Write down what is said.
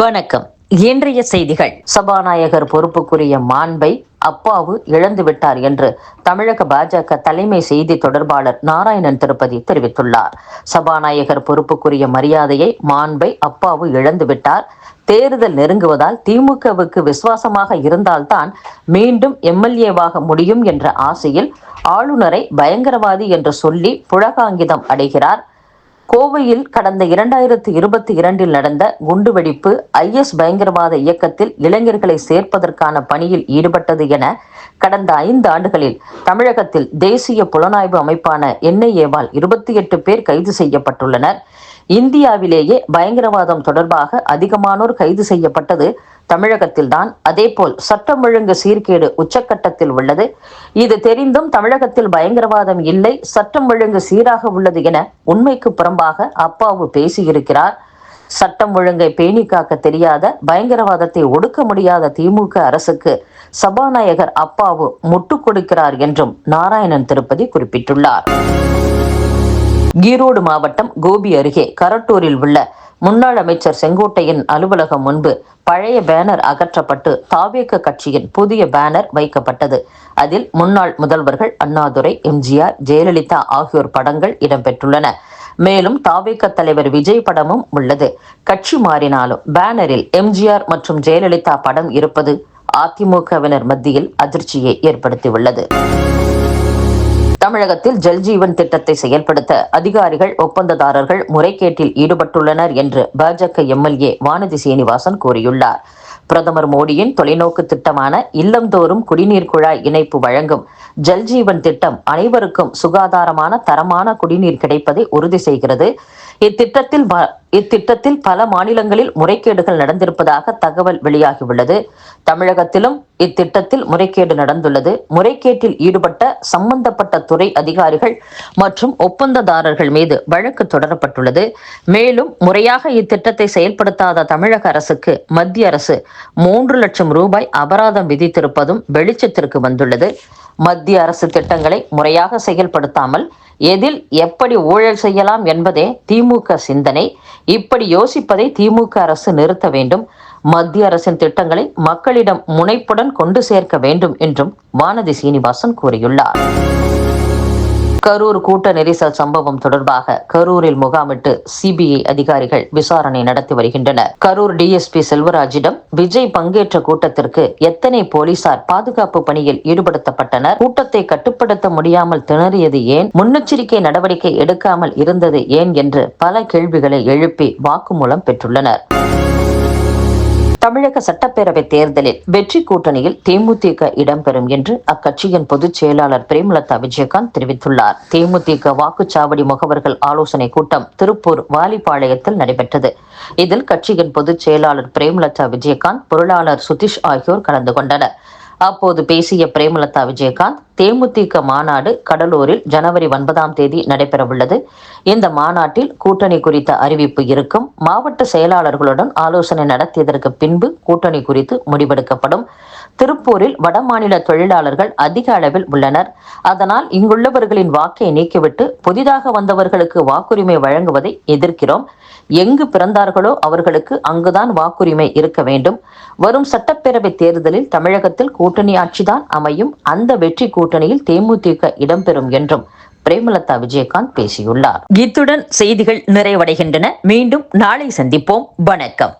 வணக்கம். இன்றைய செய்திகள். சபாநாயகர் பொறுப்புக்குரிய மாண்பை அப்பாவு இழந்துவிட்டார் என்று தமிழக பாஜக தலைமை செய்தி தொடர்பாளர் நாராயணன் திருப்பதி தெரிவித்துள்ளார். சபாநாயகர் பொறுப்புக்குரிய மரியாதையை மாண்பை அப்பாவு இழந்துவிட்டார். தேர்தல் நெருங்குவதால் திமுகவுக்கு விசுவாசமாக இருந்தால்தான் மீண்டும் எம்எல்ஏவாக முடியும் என்ற ஆசையில் ஆளுநரை பயங்கரவாதி என்று சொல்லி புழகாங்கிதம் அடைகிறார். கோவையில் கடந்த இரண்டாயிரத்து இருபத்தி இரண்டில் நடந்த குண்டுவெடிப்பு ஐஎஸ் பயங்கரவாத இயக்கத்தில் இளைஞர்களை சேர்ப்பதற்கான பணியில் ஈடுபட்டது என கடந்த ஐந்து ஆண்டுகளில் தமிழகத்தில் தேசிய புலனாய்வு அமைப்பான என்ஐஏவால் இருபத்தி எட்டு பேர் கைது செய்யப்பட்டுள்ளனர். இந்தியாவிலேயே பயங்கரவாதம் தொடர்பாக அதிகமானோர் கைது செய்யப்பட்டது தமிழகத்தில்தான். அதேபோல் சட்டம் ஒழுங்கு சீர்கேடு உச்சக்கட்டத்தில் உள்ளது. இது தெரிந்தும் தமிழகத்தில் பயங்கரவாதம் இல்லை. சட்டம் ஒழுங்கு சீராக உள்ளது என உண்மைக்கு புறம்பாக அப்பாவு பேசியிருக்கிறார். சட்டம் ஒழுங்கை பேணி காக்க தெரியாத பயங்கரவாதத்தை ஒடுக்க முடியாத திமுக அரசுக்கு சபாநாயகர் அப்பாவு முட்டுக் கொடுக்கிறார் என்றும் நாராயணன் திருப்பதி குறிப்பிட்டுள்ளார். ஈரோடு மாவட்டம் கோபி அருகே கரட்டூரில் உள்ள முன்னாள் அமைச்சர் செங்கோட்டையின் அலுவலகம் முன்பு பழைய பேனர் அகற்றப்பட்டு தாவேக கட்சியின் புதிய பேனர் வைக்கப்பட்டது. அதில் முன்னாள் முதல்வர்கள் அண்ணாதுரை எம்ஜிஆர் ஜெயலலிதா ஆகியோர் படங்கள் இடம்பெற்றுள்ளன. மேலும் தாவேக தலைவர் விஜய் படமும் உள்ளது. கட்சி மாறினாலும் பேனரில் எம்ஜிஆர் மற்றும் ஜெயலலிதா படம் இருப்பது அதிமுகவினர் மத்தியில் அதிர்ச்சியை ஏற்படுத்தியுள்ளது. தமிழகத்தில் ஜல்ஜீவன் திட்டத்தை செயல்படுத்த அதிகாரிகள் ஒப்பந்ததாரர்கள் முறைகேட்டில் ஈடுபட்டுள்ளனர் என்று பாஜக எம்எல்ஏ வானதி சீனிவாசன் கூறியுள்ளார். பிரதமர் மோடியின் தொலைநோக்கு திட்டமான இல்லந்தோறும் குடிநீர் குழாய் இணைப்பு வழங்கும் ஜல்ஜீவன் திட்டம் அனைவருக்கும் சுகாதாரமான தரமான குடிநீர் கிடைப்பதை உறுதி செய்கிறது. இத்திட்டத்தில் இத்திட்டத்தில் பல மாநிலங்களில் முறைகேடுகள் நடந்திருப்பதாக தகவல் வெளியாகியுள்ளது. தமிழகத்திலும் இத்திட்டத்தில் முறைகேடு நடந்துள்ளது. முறைகேட்டில் ஈடுபட்ட சம்பந்தப்பட்ட துறை அதிகாரிகள் மற்றும் ஒப்பந்ததாரர்கள் மீது வழக்கு தொடரப்பட்டுள்ளது. மேலும் முறையாக இத்திட்டத்தை செயல்படுத்தாத தமிழக அரசுக்கு மத்திய அரசு மூன்று லட்சம் ரூபாய் அபராதம் விதித்திருப்பதும் வெளிச்சத்திற்கு வந்துள்ளது. மத்திய அரசு திட்டங்களை முறையாக செயல்படுத்தாமல் எதில் எப்படி ஊழல் செய்யலாம் என்பதே திமுக சிந்தனை. இப்படி யோசிப்பதை திமுக அரசு நிறுத்த வேண்டும். மத்திய அரசின் திட்டங்களை மக்களிடம் முனைப்புடன் கொண்டு சேர்க்க வேண்டும் என்றும் வானதி சீனிவாசன் கூறியுள்ளார். கரூர் கூட்ட நெரிசல் சம்பவம் தொடர்பாக கரூரில் முகாமிட்டு சிபிஐ அதிகாரிகள் விசாரணை நடத்தி வருகின்றனர். கரூர் டிஎஸ்பி செல்வராஜிடம் விஜய் பங்கேற்ற கூட்டத்திற்கு எத்தனை போலீசார் பாதுகாப்பு பணியில் ஈடுபடுத்தப்பட்டனர்? கூட்டத்தை கட்டுப்படுத்த முடியாமல் திணறியது ஏன்? முன்னெச்சரிக்கை நடவடிக்கை எடுக்காமல் இருந்தது ஏன்? என்று பல கேள்விகளை எழுப்பி வாக்குமூலம் பெற்றுள்ளனர். தமிழக சட்டப்பேரவை தேர்தலில் வெற்றி கூட்டணியில் தேமுதிக இடம்பெறும் என்று அக்கட்சியின் பொதுச் செயலாளர் பிரேமலதா விஜயகாந்த் தெரிவித்துள்ளார். தேமுதிக வாக்குச்சாவடி முகவர்கள் ஆலோசனை கூட்டம் திருப்பூர் வாலிபாளையத்தில் நடைபெற்றது. இதில் கட்சியின் பொதுச் செயலாளர் பிரேமலதா விஜயகாந்த் பொருளாளர் சுதீஷ் ஆகியோர் கலந்து கொண்டனர். அப்போது பேசிய பிரேமலதா விஜயகாந்த் தேமுதிக மாநாடு கடலூரில் ஜனவரி ஒன்பதாம் தேதி நடைபெறவுள்ளது. இந்த மாநாட்டில் கூட்டணி குறித்த அறிவிப்பு இருக்கும். மாவட்ட செயலாளர்களுடன் ஆலோசனை நடத்தியதற்கு பின்பு கூட்டணி குறித்து முடிவெடுக்கப்படும். திருப்பூரில் வடமாநில தொழிலாளர்கள் அதிக அளவில் உள்ளனர். அதனால் இங்குள்ளவர்களின் வாக்கை நீக்கிவிட்டு புதிதாக வந்தவர்களுக்கு வாக்குரிமை வழங்குவதை எதிர்க்கிறோம். எங்கு பிறந்தார்களோ அவர்களுக்கு அங்குதான் வாக்குரிமை இருக்க வேண்டும். வரும் சட்டப்பேரவை தேர்தலில் தமிழகத்தில் கூட்டணி ஆட்சிதான் அமையும். அந்த வெற்றி கூட்டணியில் தேமுதிக இடம்பெறும் என்றும் பிரேமலதா விஜயகாந்த் பேசியுள்ளார். இத்துடன் செய்திகள் நிறைவடைகின்றன. மீண்டும் நாளை சந்திப்போம். வணக்கம்.